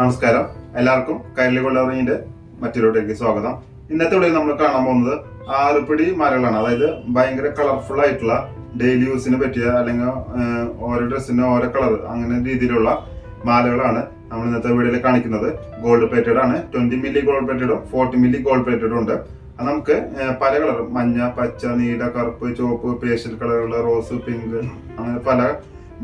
നമസ്കാരം. എല്ലാവർക്കും കൈരളി കൊള്ളറിഞ്ഞിന്റെ മറ്റൊരുടേക്ക് സ്വാഗതം. ഇന്നത്തെ ഇവിടെ നമ്മൾ കാണാൻ പോകുന്നത് ആറുപിടി മരങ്ങളാണ് അതായത് ഭയങ്കര കളർഫുൾ ആയിട്ടുള്ള ഡെയിലി യൂസിന് പറ്റിയ അല്ലെങ്കിൽ ഓരോ ഡ്രസ്സിന് ഓരോ കളർ അങ്ങനെ രീതിയിലുള്ള മാലകളാണ് നമ്മൾ ഇന്നത്തെ വീഡിയോയിൽ കാണിക്കുന്നത്. ഗോൾഡ് പ്ലേറ്റഡ് ആണ്. ട്വന്റി മില്ലി ഗോൾഡ് പ്ലേറ്റഡും ഫോർട്ടി മില്ലി ഗോൾഡ് പ്ലേറ്റഡും ഉണ്ട്. അത് നമുക്ക് പല കളർ മഞ്ഞ പച്ച നീല കറുപ്പ് ചുവപ്പ് പേഷ്യൽ കളറുകൾ റോസ് പിങ്ക് അങ്ങനെ പല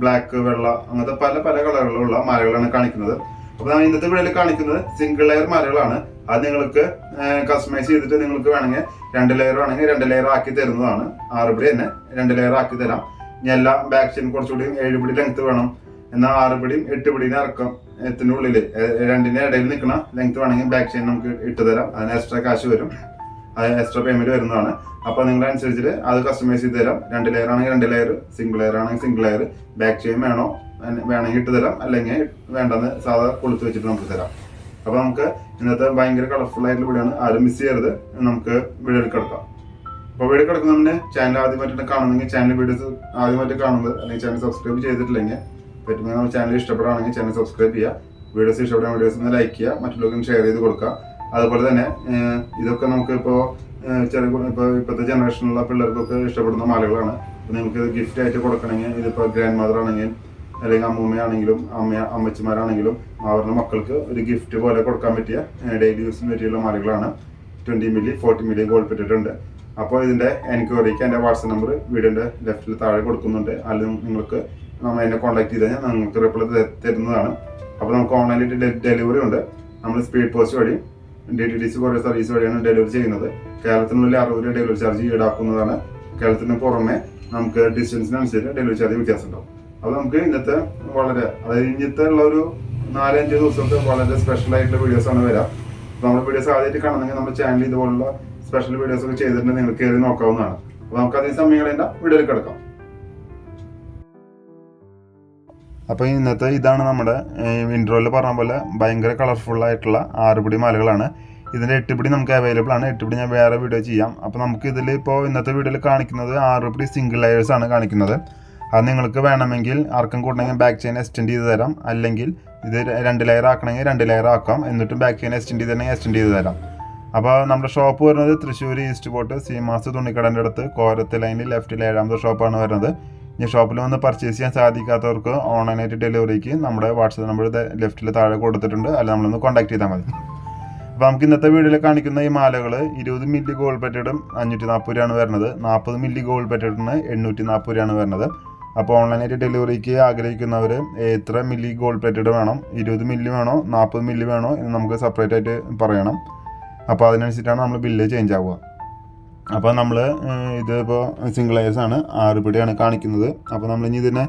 ബ്ലാക്ക് വെള്ള അങ്ങനത്തെ പല പല കളറുകളുള്ള മാലകളാണ് കാണിക്കുന്നത്. അപ്പൊ നമ്മൾ ഇന്നത്തെ വീഡിയോയിൽ കാണിക്കുന്നത് സിംഗിൾ ലെയർ മാലകളാണ് അത് നിങ്ങൾക്ക് കസ്റ്റമൈസ് ചെയ്തിട്ട് നിങ്ങൾക്ക് വേണമെങ്കിൽ രണ്ട് ലെയർ വേണമെങ്കിൽ രണ്ട് ലെയർ ആക്കി തരുന്നതാണ്. ആറുപിടി തന്നെ രണ്ട് ലെയർ ആക്കി തരാം. ഇനി എല്ലാ ബാക്ക് ചെയിൻ കുറച്ചുകൂടി ഏഴുപിടി ലെങ്ത് വേണം. എന്നാൽ ആറുപിടിയും എട്ടുപിടിയും ഇറക്കം എത്തിന്റെ ഉള്ളിൽ രണ്ടിന്റെ ഇടയിൽ നിൽക്കുന്ന ലെങ്ത് വേണമെങ്കിൽ ബാക്ക് ചെയിൻ നമുക്ക് ഇട്ട് തരാം. അതിന് എക്സ്ട്രാ കാശ് വരും. അത് എക്സ്ട്രാ പേയ്മെന്റ് വരുന്നതാണ്. അപ്പോൾ നിങ്ങളുടെ അനുസരിച്ചിട്ട് അത് കസ്റ്റമൈസ് ചെയ്ത് തരാം. രണ്ട് ലെയർ ആണെങ്കിൽ രണ്ട് ലെയർ സിംഗിൾ ലെയർ ആണെങ്കിൽ സിംഗിൾ ലെയർ ബാക്ക് ചെയിൻ വേണോ? വേണമെങ്കിൽ ഇട്ട് തരാം. അല്ലെങ്കിൽ വേണ്ടെന്ന് സാധാ കൊളുത്ത് വെച്ചിട്ട് നമുക്ക് തരാം. അപ്പൊ നമുക്ക് ഇന്നത്തെ ഭയങ്കര കളർഫുൾ ആയിട്ടുള്ള വീഡിയോയാണ് ആരും മിസ് ചെയ്യരുത്. നമുക്ക് വീഡിയോ കിടക്കാം അപ്പൊ വീഡിയോ കിടക്കുന്നതിന് ചാനൽ ആദ്യമായിട്ട് കാണുന്നെങ്കിൽ ചാനൽ വീഡിയോസ് ആദ്യമായിട്ട് കാണുന്നത്. അല്ലെങ്കിൽ ചാനൽ സബ്സ്ക്രൈബ് ചെയ്തിട്ടില്ലെങ്കിൽ പറ്റുമെങ്കിൽ നമ്മൾ ചാനൽ ഇഷ്ടപ്പെടുകയാണെങ്കിൽ ചാനൽ സബ്സ്ക്രൈബ് ചെയ്യുക. വീഡിയോസ് ഇഷ്ടപ്പെടുന്ന വീഡിയോസ് ഒന്ന് ലൈക്ക് ചെയ്യുക. മറ്റുള്ളവർക്കും ഷെയർ ചെയ്ത് കൊടുക്കുക. അതുപോലെ തന്നെ ഇതൊക്കെ നമുക്ക് ഇപ്പോൾ ചെറിയ ഇപ്പോൾ ഇപ്പൊ ഇപ്പോഴത്തെ ജനറേഷനിലുള്ള പിള്ളേർക്കൊക്കെ ഇഷ്ടപ്പെടുന്ന മാലകളാണ്. നിങ്ങൾക്ക് ഗിഫ്റ്റ് ആയിട്ട് കൊടുക്കണമെങ്കിൽ ഇതിപ്പോൾ ഗ്രാൻഡ് മദർ ആണെങ്കിൽ അല്ലെങ്കിൽ അമ്മൂമ്മയാണെങ്കിലും അമ്മ അമ്മച്ചിമാരാണെങ്കിലും അവരുടെ മക്കൾക്ക് ഒരു ഗിഫ്റ്റ് പോലെ കൊടുക്കാൻ പറ്റിയ ഡെയിലി യൂസിന് പറ്റിയുള്ള മാലകളാണ്. ട്വന്റി മില്ലി ഫോർട്ടി മില്ലി പെട്ടിട്ടുണ്ട് അപ്പോൾ ഇതിന്റെ എൻക്വയറിക്ക് എന്റെ വാട്സപ്പ് നമ്പർ വീടിന്റെ ലെഫ്റ്റിൽ താഴെ കൊടുക്കുന്നുണ്ട്. അതിൽ നിങ്ങൾക്ക് നമ്മൾ എന്നെ കോൺടാക്ട് ചെയ്ത് കഴിഞ്ഞാൽ നിങ്ങൾക്ക് റിപ്ലൈ തരുന്നതാണ്. അപ്പോൾ നമുക്ക് ഓൺലൈനായിട്ട് ഡെലിവറി ഉണ്ട്. നമ്മൾ സ്പീഡ് പോസ്റ്റ് വഴി ഡി ടി ഡി സി കുറേ സർവീസ് വഴിയാണ് ഡെലിവറി ചെയ്യുന്നത്. കേരളത്തിനുള്ളിൽ അറുപത് രൂപ ഡെലിവറി ചാർജ് ഈടാക്കുന്നതാണ്. കേരളത്തിന് പുറമെ നമുക്ക് ഡിസ്റ്റൻസിനനുസരിച്ച് ഡെലിവറി ചാർജ് വ്യത്യാസം ഉണ്ടാവും. അപ്പോൾ നമുക്ക് ഇന്നത്തെ വളരെ അതായത് ഇന്നത്തെ ഉള്ള ഒരു നാലഞ്ച് ദിവസത്തെ വളരെ സ്പെഷ്യൽ ആയിട്ടുള്ള വീഡിയോസ് ആണ് വരാം. നമ്മുടെ വീഡിയോസ് ആദ്യമായിട്ട് കാണുന്നെങ്കിൽ നമ്മുടെ ചാനൽ ഇതുപോലുള്ള സ്പെഷ്യൽ വീഡിയോസ് ഒക്കെ ചെയ്തിട്ടുണ്ട് നിങ്ങൾക്ക് കയറി നോക്കാവുന്നതാണ്. അപ്പോൾ നമുക്ക് അതേ സമയം തന്നെ വീഡിയോയിൽ കിടക്കാം. അപ്പോൾ ഇന്നത്തെ ഇതാണ് നമ്മുടെ ഇൻട്രോയിൽ പറഞ്ഞ പോലെ ഭയങ്കര കളർഫുൾ ആയിട്ടുള്ള ആറുപിടി മാലകളാണ്. ഇതിന്റെ എട്ടുപിടി നമുക്ക് അവൈലബിൾ ആണ്. എട്ടുപിടി ഞാൻ വേറെ വീഡിയോ ചെയ്യാം. അപ്പോൾ നമുക്ക് ഇതിൽ ഇപ്പോൾ ഇന്നത്തെ വീഡിയോയിൽ കാണിക്കുന്നത് ആറുപിടി സിംഗിൾ ലെയേഴ്സ് ആണ് കാണിക്കുന്നത്. അത് നിങ്ങൾക്ക് വേണമെങ്കിൽ ആർക്കും കൂടണമെങ്കിൽ ബാക്ക് ചെയിൻ എക്സ്റ്റെൻഡ് ചെയ്ത് തരാം. അല്ലെങ്കിൽ ഇത് രണ്ട് ലെയർ ആക്കണമെങ്കിൽ രണ്ട് ലെയർ ആക്കാം. എന്നിട്ടും ബാക്ക് ചെയിൻ എക്സ്റ്റെൻഡ് ചെയ്ത് തന്നെ എക്സ്റ്റെൻഡ് ചെയ്ത് തരാം. അപ്പോൾ നമ്മുടെ ഷോപ്പ് വരുന്നത് തൃശ്ശൂർ ഈസ്റ്റ് പോട്ട് സീമാസ് തുണിക്കടന്റെ അടുത്ത് കോരത്ത് ലൈനിൽ ലെഫ്റ്റിൽ ഏഴാമത്തെ ഷോപ്പാണ് വരുന്നത്. ഇനി ഷോപ്പിൽ വന്ന് പർച്ചേസ് ചെയ്യാൻ സാധിക്കാത്തവർക്ക് ഓൺലൈനായിട്ട് ഡെലിവറിക്ക് നമ്മുടെ വാട്സപ്പ് നമ്പർ ലെഫ്റ്റിൽ താഴെ കൊടുത്തിട്ടുണ്ട്. അല്ല നമ്മളൊന്ന് കോൺടാക്ട് ചെയ്താൽ മതി. അപ്പോൾ നമുക്ക് ഇന്നത്തെ വീഡിയോയിൽ കാണിക്കുന്ന ഈ മാലകൾ ഇരുപത് മില്ലി ഗോൾഡ് പെറ്റഡും അഞ്ഞൂറ്റി നാൽപ്പത് രൂപയാണ് വരുന്നത്. നാൽപ്പത് മില്ലി ഗോൾഡ് പെറ്റഡിന് എണ്ണൂറ്റി നാൽപ്പത് രൂപയാണ് വരുന്നത്. അപ്പോൾ ഓൺലൈനായിട്ട് ഡെലിവറിക്ക് ആഗ്രഹിക്കുന്നവർ എത്ര മില്ലി ഗോൾഡ് പ്ലേറ്റഡ് വേണം ഇരുപത് മില്ലി വേണോ നാൽപ്പത് മില്ലി വേണോ എന്ന് നമുക്ക് സെപ്പറേറ്റ് ആയിട്ട് പറയണം. അപ്പോൾ അതിനനുസരിച്ചാണ് നമ്മൾ ബില്ല് ചേഞ്ച് ആവുക. അപ്പോൾ നമ്മൾ ഇതിപ്പോൾ സിംഗിൾ ആണ് ആറ് പിടിയാണ് കാണിക്കുന്നത്. അപ്പോൾ നമ്മൾ ഇനി ഇതിനെ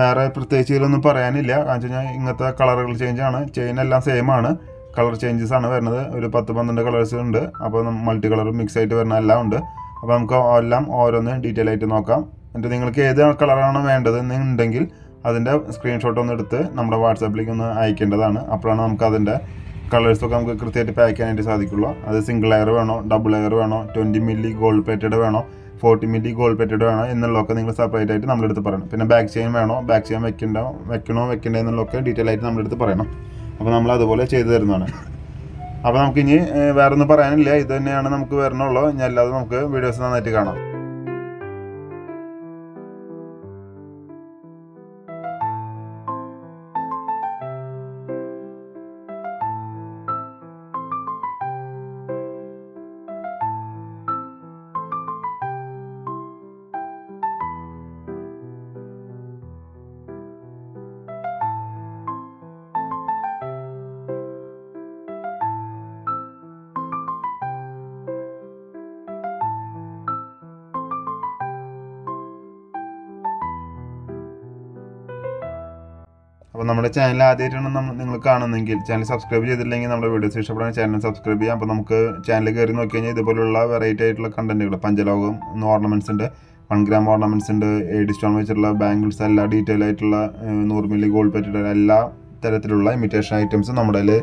വേറെ പ്രത്യേകിച്ച് ഇതിലൊന്നും പറയാനില്ല. കാരണം വെച്ച് കഴിഞ്ഞാൽ ഇങ്ങനത്തെ കളറുകൾ ചേഞ്ച് ആണ്. ചെയിൻ എല്ലാം സെയിം ആണ്. കളർ ചേഞ്ചസ് ആണ് വരുന്നത്. ഒരു പത്ത് പന്ത്രണ്ട് കളേഴ്സ് ഉണ്ട്. അപ്പോൾ മൾട്ടി കളർ മിക്സ് ആയിട്ട് വരുന്ന എല്ലാം ഉണ്ട്. അപ്പോൾ നമുക്ക് എല്ലാം ഓരോന്ന് ഡീറ്റെയിൽ ആയിട്ട് നോക്കാം. എന്നിട്ട് നിങ്ങൾക്ക് ഏത് കളറാണ് വേണ്ടത് എന്നുണ്ടെങ്കിൽ അതിന്റെ സ്ക്രീൻഷോട്ട് ഒന്ന് എടുത്ത് നമ്മുടെ വാട്സാപ്പിലേക്ക് ഒന്ന് അയക്കേണ്ടതാണ്. അപ്പോഴാണ് നമുക്ക് അതിന്റെ കളേഴ്സൊക്കെ നമുക്ക് കൃത്യമായിട്ട് പാക്ക് ചെയ്യാനായിട്ട് സാധിക്കുള്ളൂ. അത് സിംഗിൾ ലെയർ വേണോ ഡബിൾ ലെയർ വേണോ ട്വന്റി മില്ലി ഗോൾഡ് പ്ലേറ്റഡ് വേണോ ഫോർട്ടി മില്ലി ഗോൾഡ് പ്ലേറ്റഡ് വേണോ എന്നുള്ളതൊക്കെ നിങ്ങൾ സെപ്പറേറ്റ് ആയിട്ട് നമ്മളെടുത്ത് പറയണം. പിന്നെ ബാക്ക് ചെയിൻ വേണോ ബാക്ക് ചെയിൻ വെക്കണ്ടോ വെക്കണോ വെക്കണ്ടേ എന്നുള്ളതൊക്കെ ഡീറ്റെയിൽ ആയിട്ട് നമ്മളെടുത്ത് പറയണം. അപ്പോൾ നമ്മൾ അതുപോലെ ചെയ്തു തരുന്നതാണ്. അപ്പോൾ നമുക്കിനി വേറൊന്നും പറയാനില്ല. ഇത് തന്നെയാണ് നമുക്ക് വരണുള്ളൂ. ഇനി അല്ലാതെ നമുക്ക് വീഡിയോസ് നന്നായിട്ട് കാണാം. അപ്പോൾ നമ്മുടെ ചാനൽ ആദ്യമായിട്ടാണ് നമ്മൾ നിങ്ങൾ കാണുന്നെങ്കിൽ ചാനൽ സബ്സ്ക്രൈബ് ചെയ്തില്ലെങ്കിൽ നമ്മുടെ വീഡിയോസ് ഇഷ്ടപ്പെടാൻ ചാനൽ സബ്സ്ക്രൈബ് ചെയ്യാം. അപ്പോൾ നമുക്ക് ചാനൽ കയറി നോക്കി കഴിഞ്ഞാൽ ഇതുപോലുള്ള വെറൈറ്റി ആയിട്ടുള്ള കണ്ടന്റുകൾ പഞ്ചലോകം ഓർണമെന്റ്സ് ഉണ്ട്. വൺ ഗ്രാം ഓർണമെന്റ്സ് ഉണ്ട്. എയ്ഡ് സ്റ്റോൺ വെച്ചിട്ടുള്ള ബാംഗിൾസ് എല്ലാ ഡീറ്റെയിൽ ആയിട്ടുള്ള നൂറ് മില്ലി ഗോൾഡ് പറ്റിയിട്ടുള്ള എല്ലാ തരത്തിലുള്ള ഇമിറ്റേഷൻ ഐറ്റംസും നമ്മുടെ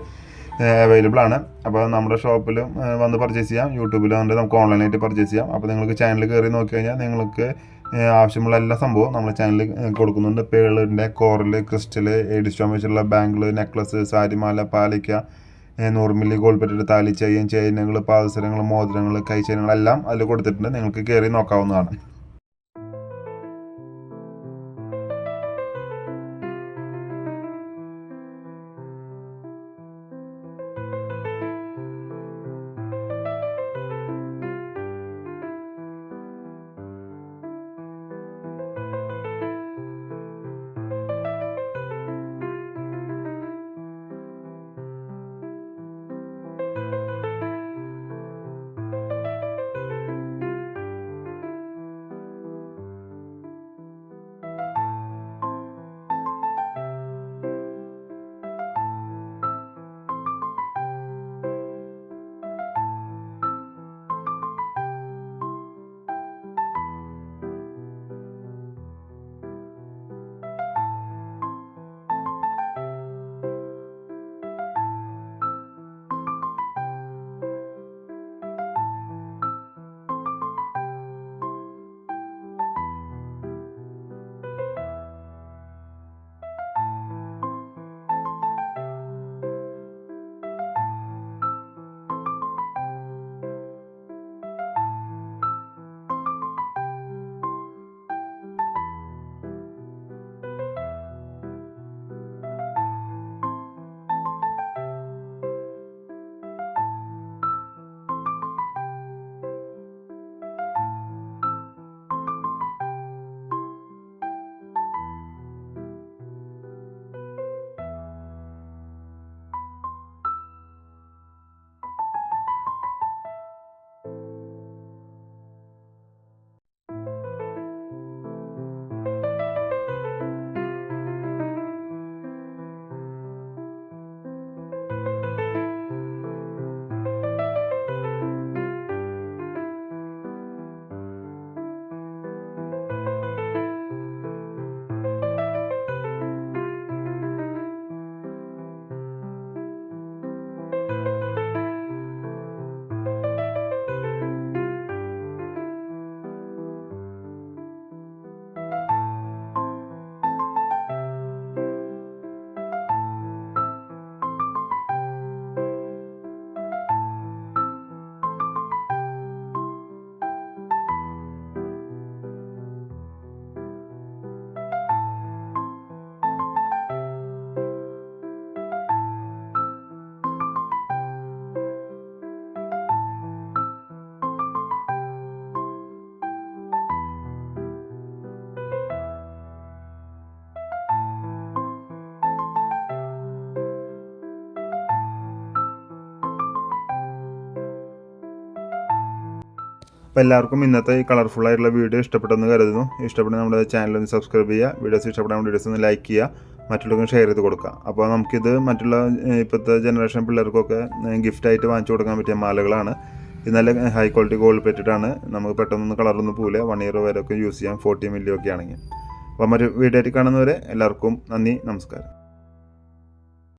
അവൈലബിൾ ആണ്. അപ്പോൾ നമ്മുടെ ഷോപ്പിലും വന്ന് പർച്ചേസ് ചെയ്യാം. യൂട്യൂബിലും നമുക്ക് ഓൺലൈനായിട്ട് പർച്ചേസ് ചെയ്യാം. അപ്പോൾ നിങ്ങൾക്ക് ചാനൽ കയറി നോക്കി കഴിഞ്ഞാൽ നിങ്ങൾക്ക് ആവശ്യമുള്ള എല്ലാ സംഭവവും നമ്മൾ ചാനലിൽ കൊടുക്കുന്നുണ്ട്. പേളിന്റെ കോറൽ ക്രിസ്റ്റൽ എഡിസ്റ്റോൺ വെച്ചുള്ള ബാംഗിൾ നെക്ലസ് സാരിമാല പാലിക്ക നൂറ് മില്ലി ഗോൾഡ് പെട്ടിട്ട് താലി ചെയിനുകൾ പാദസരങ്ങൾ മോതിരങ്ങൾ കൈ ചെയിനുകളെല്ലാം അതിൽ കൊടുത്തിട്ടുണ്ട്. നിങ്ങൾക്ക് കയറി നോക്കാവുന്നതാണ്. അപ്പോൾ എല്ലാവർക്കും ഇന്നത്തെ ഈ കളർഫുൾ ആയിട്ടുള്ള വീഡിയോ ഇഷ്ടപ്പെട്ടെന്ന് കരുതുന്നു. ഇഷ്ടപ്പെട്ട നമ്മുടെ ചാനൽ ഒന്ന് സബ്സ്ക്രൈബ് ചെയ്യുക. വീഡിയോസ് ഇഷ്ടപ്പെടാൻ വീഡിയോസ് ഒന്ന് ലൈക്ക് ചെയ്യുക. മറ്റുള്ളവർക്കും ഷെയർ ചെയ്ത് കൊടുക്കുക. അപ്പോൾ നമുക്കിത് മറ്റുള്ള ഇപ്പോഴത്തെ ജനറേഷൻ പിള്ളേർക്കൊക്കെ ഗിഫ്റ്റായിട്ട് വാങ്ങിച്ചു കൊടുക്കാൻ പറ്റിയ മാലകളാണ്. ഇത് നല്ല ഹൈ ക്വാളിറ്റി ഗോൾഡ് പെറ്റിട്ടാണ് നമുക്ക് പെട്ടെന്നൊന്നും കളറൊന്നും പോലെ വൺ ഇയർ വരെയൊക്കെ യൂസ് ചെയ്യാം. ഫോർട്ടി മില്ലി ഒക്കെ ആണെങ്കിൽ. അപ്പോൾ മറ്റു വീഡിയോ ആയിട്ട് കാണുന്നവരെ എല്ലാവർക്കും നന്ദി നമസ്കാരം.